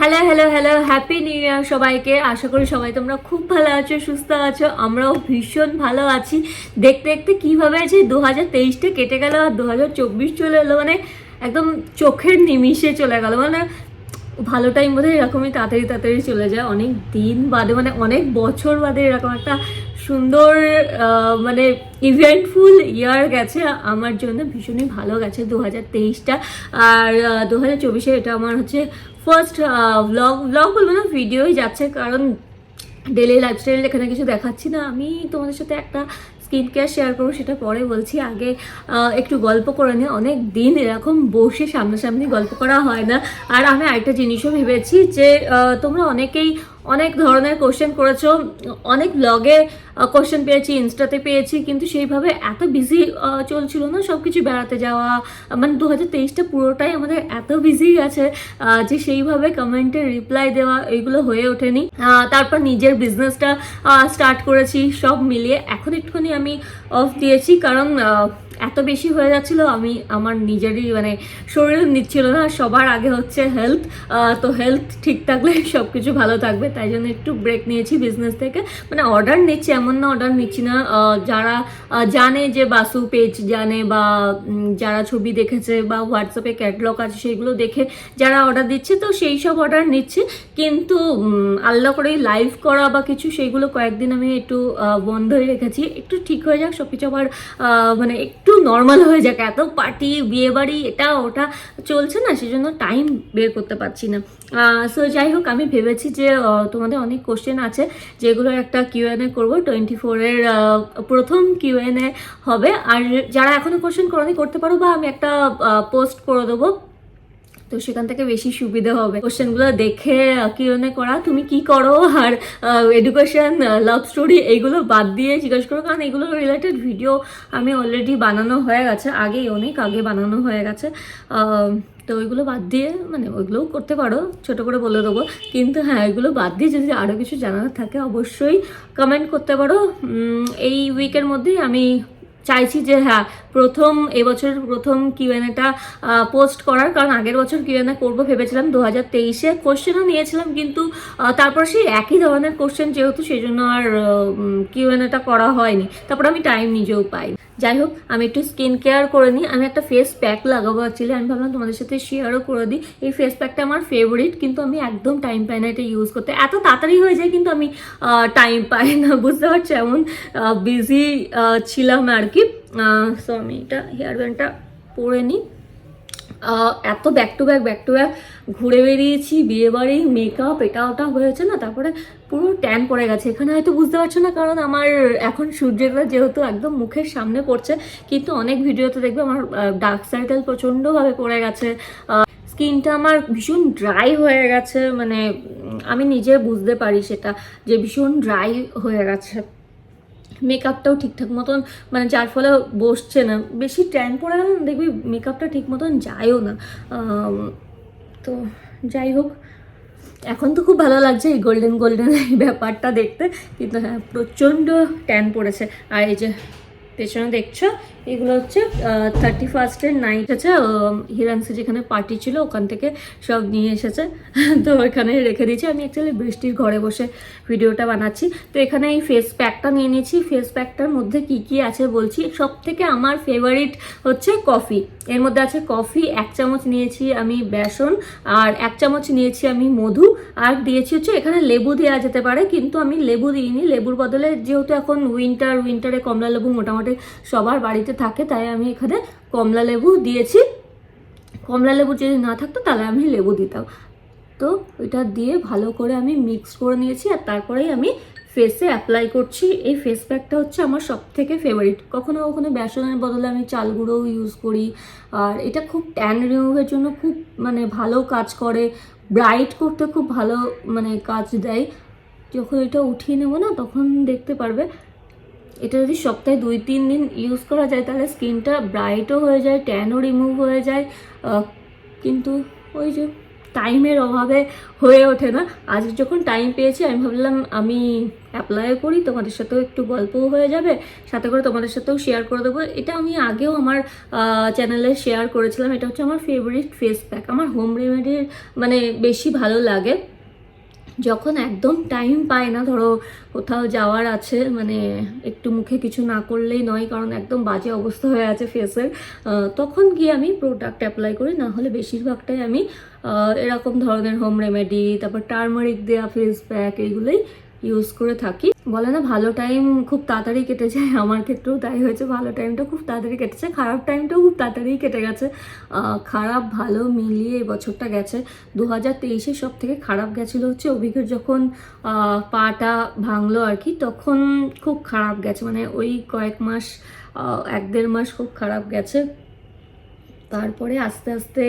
Hello hello hello happy new year সবাইকে। আশা করি সবাই তোমরা খুব ভালো আছো, সুস্থ আছো, আমরাও ভীষণ ভালো আছি। দেখতে দেখতে কীভাবে যে দু হাজার তেইশটা কেটে গেল আর দু হাজার চব্বিশ চলে এলো মানে একদম চোখের নিমিষে চলে গেল। মানে ভালো টাইম বোধহয় এরকমই তাড়াতাড়ি তাড়াতাড়ি চলে যায়। অনেক দিন বাদে মানে অনেক বছর বাদে এরকম একটা সুন্দর মানে ইভেন্টফুল ইয়ার গেছে। আমার জন্য ভীষণই ভালো গেছে দু হাজার তেইশটা। আর দু হাজার চব্বিশে এটা আমার হচ্ছে ফার্স্ট ব্লগ ব্লগ বলব না ভিডিওই যাচ্ছে, কারণ ডেলি লাইফস্টাইল এখানে কিছু দেখাচ্ছি না। আমি তোমাদের সাথে একটা স্কিন কেয়ার শেয়ার করব, সেটা পরে বলছি। আগে একটু গল্প করে নিই। অনেক দিন এরকম বসে সামনাসামনি গল্প করা হয় না। আর আমি আরেকটা জিনিসও ভেবেছি যে তোমরা অনেকেই অনেক ধরনের কোশ্চেন করেছ। অনেক ব্লগে কোশ্চেন পেয়েছি ইনস্টাতে পেয়েছি, কিন্তু সেইভাবে এত বিজি চলছিল না সব কিছু বেড়াতে যাওয়া মানে দু হাজার তেইশটা পুরোটাই আমাদের এত বিজি গেছে যে সেইভাবে কমেন্টে রিপ্লাই দেওয়া এইগুলো হয়ে ওঠেনি। তারপর নিজের বিজনেসটা স্টার্ট করেছি, সব মিলিয়ে। এখন একটুখানি আমি অফ দিয়েছি, কারণ এত বেশি হয়ে যাচ্ছিল, আমি আমার নিজেরই মানে শরীর নিচ্ছিল না সবার আগে হচ্ছে হেলথ তো হেলথ ঠিক থাকলে সব কিছু ভালো থাকবে, তাই জন্য একটু ব্রেক নিয়েছি বিজনেস থেকে। মানে অর্ডার নিচ্ছি এমন না অর্ডার নিচ্ছি না যারা জানে যে বাসু পেজ জানে বা যারা ছবি দেখেছে বা হোয়াটসঅ্যাপে ক্যাটলগ আছে সেগুলো দেখে যারা অর্ডার দিচ্ছে তো সেই সব অর্ডার নিচ্ছি। কিন্তু আল্লাহ করে লাইভ করা বা কিছু সেইগুলো কয়েকদিন আমি একটু আহ, বন্ধই রেখেছি। একটু ঠিক হয়ে যাক সব কিছু আবার মানে একটু নর্মাল হয়ে যাক। এত পার্টি বিয়ে বাড়ি এটা ওটা চলছে না সেজন্য টাইম বের করতে পারছি না। সো যাই হোক, আমি ভেবেছি যে তোমাদের অনেক কোশ্চেন আছে যেগুলোর একটা কিউএনএ করব। টোয়েন্টি ফোরের প্রথম কিউএনএ হবে। আর যারা এখনও কোশ্চেন করনি, করতে পারো বা আমি একটা পোস্ট করে দেবো। তো সেখান থেকে বেশি সুবিধা হবে। কোশ্চেনগুলো দেখে কিরণে করা। তুমি কি করো? আর এডুকেশন লাভ স্টোরি এইগুলো বাদ দিয়ে জিজ্ঞেস করো। কারণ এগুলো রিলেটেড ভিডিও আমি অলরেডি বানানো হয়ে গেছে। আগেই অনেক আগে বানানো হয়ে গেছে। তো ওইগুলো বাদ দিয়ে মানে ওইগুলোও করতে পারো, ছোট করে বলে দেবো। কিন্তু হ্যাঁ ওইগুলো বাদ দিয়ে যদি আরও কিছু জানার থাকে, অবশ্যই কমেন্ট করতে পারো। এই উইকের মধ্যেই আমি চাইছি যে হ্যাঁ প্রথম এবছর প্রথম কিউএনএটা পোস্ট করার, কারণ আগের বছর কিউএনএ করব ভেবেছিলাম দু হাজার তেইশে কোশ্চেনও নিয়েছিলাম, কিন্তু তারপর সেই একই ধরনের কোশ্চেন যেহেতু সেই জন্য আর কিউএনএটা করা হয়নি। তারপর আমি টাইম নিজেও পাই যাই হোক, আমি একটু স্কিন কেয়ার করে নিই। আমি একটা ফেস প্যাক লাগাবো অ্যাকচুয়ালি আমি ভাবলাম তোমাদের সাথে শেয়ারও করে দিই। এই ফেস প্যাকটা আমার ফেভারিট কিন্তু আমি একদম টাইম পাই না এটা ইউজ করতে। এত তাড়াতাড়ি হয়ে যায়, কিন্তু আমি টাইম পাই না। বুঝতে পারছ? এমন বিজি ছিলাম আর কি। সো আমি এটা হেয়ার ব্যান্ডটা পরে নিই। এত back to back back to back ঘুরে বেরিয়েছি, বিয়ে বাড়ি মেকআপ এটা ওটা হয়েছে না, তারপরে পুরো ট্যান পড়ে গেছে। এখানে হয়তো বুঝতে পারছ না, কারণ আমার এখন সূর্যটা যেহেতু একদম মুখের সামনে পড়ছে, কিন্তু অনেক ভিডিওতে দেখবে আমার ডার্ক সার্কেল প্রচণ্ডভাবে পড়ে গেছে। স্কিনটা আমার ভীষণ ড্রাই হয়ে গেছে মানে আমি নিজে বুঝতে পারি সেটা যে ভীষণ ড্রাই হয়ে গেছে। মেকআপটাও ঠিকঠাক মতন মানে যার ফলে বসছে না। বেশি ট্যান পড়ে গেলে না দেখবি মেকআপটা ঠিক মতন যায়ও না। তো যাই হোক, এখন তো খুব ভালো লাগছে এই গোল্ডেন গোল্ডেন এই ব্যাপারটা দেখতে, কিন্তু হ্যাঁ প্রচণ্ড ট্যান পড়েছে। আর এই যে পেছনে দেখছ এগুলো হচ্ছে থার্টি ফার্স্টের নাইট আছে হিরান্সে যেখানে পার্টি ছিল, ওখান থেকে সব নিয়ে এসেছে। তো এখানে রেখে দিয়েছি। আমি অ্যাকচুয়ালি বৃষ্টির ঘরে বসে ভিডিওটা বানাচ্ছি। তো এখানে এই ফেস প্যাকটা নিয়ে নিয়েছি। ফেস প্যাকটার মধ্যে কি কি আছে বলছি? সব থেকে আমার ফেভারিট হচ্ছে কফি এর মধ্যে আছে কফি এক চামচ নিয়েছি আমি বেসন, আর এক চামচ নিয়েছি আমি মধু, আর দিয়েছি হচ্ছে এখানে লেবু দেওয়া যেতে পারে, কিন্তু আমি লেবু দিইনি। লেবুর বদলে যেহেতু এখন উইন্টার উইন্টারে কমলা লেবু মোটামুটি সবার বাড়িতে থাকে, তাই আমি এখানে কমলা লেবু দিয়েছি। কমলা লেবু যদি না থাকতো, তাহলে আমি লেবু দিতাম। তো ওইটা দিয়ে ভালো করে আমি মিক্স করে নিয়েছি, আর তারপরেই আমি ফেসে অ্যাপ্লাই করছি। এই ফেস প্যাকটা হচ্ছে আমার সব থেকে ফেভারিট কখনো কখনো বেসনের বদলে আমি চাল গুঁড়োও ইউজ করি। আর এটা খুব ট্যান রিমুভের জন্য খুব মানে ভালো কাজ করে। ব্রাইট করতে খুব ভালো মানে কাজ দেয়। যখন এটা উঠিয়ে নেব না, তখন দেখতে পারবে। এটা যদি সপ্তাহে দুই, তিন দিন ইউজ করা যায়, তাহলে স্কিনটা ব্রাইটও হয়ে যায় ট্যানও রিমুভ হয়ে যায়। কিন্তু ওই যে টাইমের অভাবে হয়ে ওঠে না। আজ যখন টাইম পেয়েছি, আমি ভাবলাম আমি অ্যাপ্লাই করি, তোমাদের সাথেও একটু গল্পও হয়ে যাবে। সাথে করে তোমাদের সাথেও শেয়ার করে দেবো। এটা আমি আগেও আমার চ্যানেলে শেয়ার করেছিলাম। এটা হচ্ছে আমার ফেভারিট ফেস প্যাক আমার হোম রেমেডির মানে বেশি ভালো লাগে। যখন একদম টাইম পায় না, ধরো কোথাও যাওয়ার আছে মানে একটু মুখে কিছু না করলেই নয়, কারণ একদম বাজে অবস্থা হয়ে আছে ফেসের তখন গিয়ে আমি প্রোডাক্ট অ্যাপ্লাই করি না হলে বেশিরভাগটাই আমি এরকম ধরনের হোম রেমেডি তারপর টার্মারিক দেওয়া ফেস প্যাক এগুলোই ইউজ করে থাকি। বলে না, ভালো টাইম খুব তাড়াতাড়ি কেটে যায়। আমার ক্ষেত্রেও তাই হয়েছে, ভালো টাইমটা খুব তাড়াতাড়ি কেটেছে খারাপ টাইমটাও খুব তাড়াতাড়ি কেটে গেছে। খারাপ, ভালো মিলিয়ে এই বছরটা গেছে। দু হাজার তেইশে সব থেকে খারাপ গেছিল হচ্ছে অভিজ্ঞর যখন পাটা ভাঙলো আর কি, তখন খুব খারাপ গেছে। মানে ওই কয়েক মাস এক দেড় মাস খুব খারাপ গেছে। তারপরে আস্তে আস্তে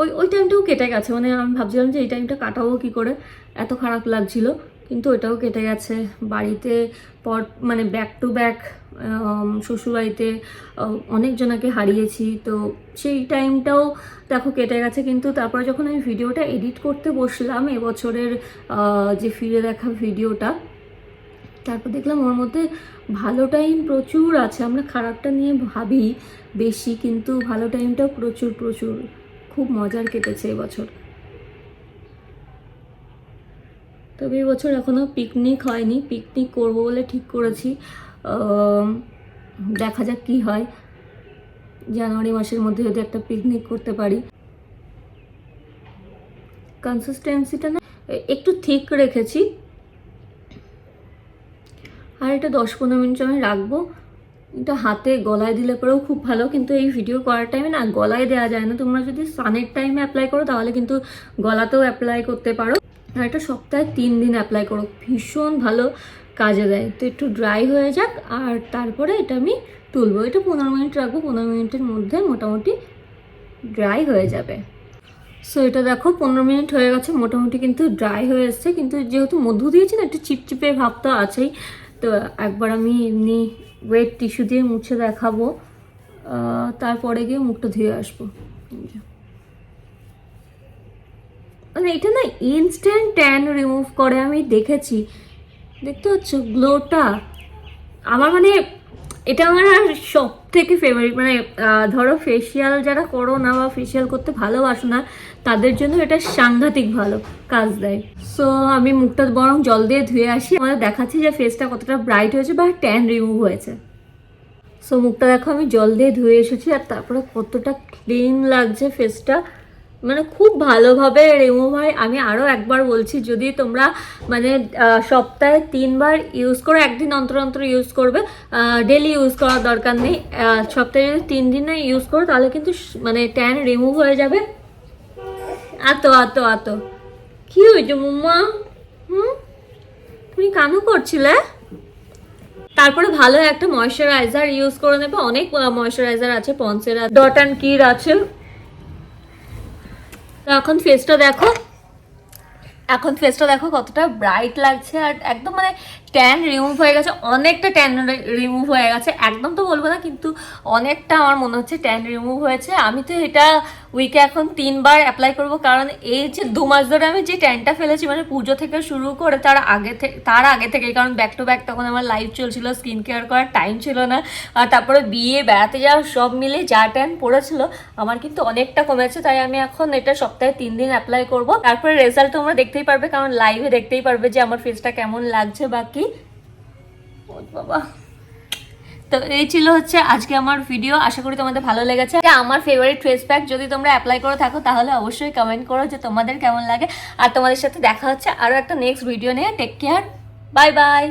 ওই ওই টাইমটাও কেটে গেছে। মানে আমি ভাবছিলাম যে এই টাইমটা কাটাবো কী করে? এত খারাপ লাগছিল, কিন্তু ওটাও কেটে গেছে। বাড়িতে পর মানে ব্যাক টু ব্যাক শ্বশুরবাড়িতে অনেকজনাকে হারিয়েছি। তো সেই টাইমটাও দেখো কেটে গেছে, কিন্তু তারপরে যখন আমি ভিডিওটা এডিট করতে বসলাম, এবছরের যে ফিরে দেখা ভিডিওটা তারপর দেখলাম ওর মধ্যে ভালো টাইম প্রচুর আছে। আমরা খারাপটা নিয়ে ভাবি বেশি, কিন্তু ভালো টাইমটাও প্রচুর প্রচুর। খুব মজার কেটেছে এবছর। তবে এবছর এখনও পিকনিক হয়নি। পিকনিক করব বলে ঠিক করেছি। দেখা যাক কি হয়। জানুয়ারি মাসের মধ্যে যদি একটা পিকনিক করতে পারি। কনসিস্টেন্সিটা না একটু ঠিক রেখেছি। আর এটা দশ পনেরো মিনিট আমি রাখব। এটা হাতে গলায় দিলে পরেও খুব ভালো, কিন্তু এই ভিডিও করার টাইমে না গলায় দেওয়া যায় না। তোমরা যদি সানের টাইমে অ্যাপ্লাই করো, তাহলে কিন্তু গলাতেও অ্যাপ্লাই করতে পারো। আর এটা সপ্তাহে তিন দিন অ্যাপ্লাই করো। ভীষণ ভালো কাজে দেয়। তো একটু ড্রাই হয়ে যাক, আর তারপরে এটা আমি তুলবো। এটা পনেরো মিনিট রাখব। পনেরো মিনিটের মধ্যে মোটামুটি ড্রাই হয়ে যাবে। সো এটা দেখো, পনেরো মিনিট হয়ে গেছে। মোটামুটি কিন্তু ড্রাই হয়ে এসছে। কিন্তু যেহেতু মধু দিয়েছি না, একটু চিপচিপে ভাব তো আছেই। তো একবার আমি এমনি ওয়েট টিস্যু দিয়ে মুছে দেখাবো তারপরে গিয়ে মুখটা ধুয়ে আসব। মানে এটা না ইনস্ট্যান্ট ট্যান রিমুভ করে আমি দেখেছি। দেখতে হচ্ছে গ্লোটা আমার মানে এটা আমার সব থেকে ফেভারিট মানে ধরো ফেসিয়াল যারা করো না বা ফেসিয়াল করতে ভালোবাসো না, তাদের জন্য এটা সাংঘাতিক ভালো কাজ দেয়। সো আমি মুখটা বরং জল দিয়ে ধুয়ে আসি। আমাদের দেখাচ্ছি যে ফেসটা কতটা ব্রাইট হয়েছে বা ট্যান রিমুভ হয়েছে। সো মুখটা দেখো, আমি জল দিয়ে ধুয়ে এসেছি আর তারপরে কতটা ক্লিন লাগছে ফেসটা মানে খুব ভালোভাবে রিমুভ হয়। আমি আরও একবার বলছি, যদি তোমরা মানে সপ্তাহে তিনবার ইউজ করো, একদিন অন্তর অন্তর ইউজ করবে ডেলি ইউজ করার দরকার নেই। সপ্তাহে যদি তিন দিনে ইউজ করো, তাহলে কিন্তু মানে ট্যান রিমুভ হয়ে যাবে। আতো আতো আতো কি হয়েছে মুম্মা? হুম? তুমি কানু করছিলে? তারপরে ভালো একটা ময়শ্চারাইজার ইউজ করে নেবে। অনেক ময়শ্চারাইজার আছে পন্সের ডট অ্যান্ড কির আছে। এখন ফেসটা দেখো। এখন ফেসটা দেখো কতটা ব্রাইট লাগছে আর একদম মানে ট্যান রিমুভ হয়ে গেছে, অনেকটা ট্যান রিমুভ হয়ে গেছে। একদম তো বলব না, কিন্তু অনেকটা আমার মনে হচ্ছে ট্যান রিমুভ হয়েছে। আমি তো এটা উইকে এখন তিনবার অ্যাপ্লাই করব। কারণ এই যে দু মাস ধরে আমি যে ট্যানটা ফেলেছি মানে পুজো থেকে শুরু করে তার আগে থেকে তার আগে থেকে কারণ ব্যাক টু ব্যাক তখন আমার লাইফ চলছিল স্কিন কেয়ার করার টাইম ছিল না। আর তারপরে বিয়ে, বেড়াতে যাওয়া সব মিলে যা ট্যান পড়েছিল, আমার কিন্তু অনেকটা কমেছে। তাই আমি এখন এটা সপ্তাহে তিন দিন অ্যাপ্লাই করব। তারপরে রেজাল্ট তোমরা দেখতেই পারবে, কারণ লাইভে দেখতেই পারবে যে আমার ফেসটা কেমন লাগছে বা কি। ও বাবা। তো এই ছিল হচ্ছে আজকে আমার ভিডিও আশা করি তোমাদের ভালো লেগেছে। আমার ফেভারিট ফেস প্যাক যদি তোমরা অ্যাপ্লাই করে থাকো, তাহলে অবশ্যই কমেন্ট করো যে তোমাদের কেমন লাগে। আর তোমাদের সাথে দেখা হচ্ছে আরও একটা নেক্সট ভিডিও নিয়ে। Take care bye bye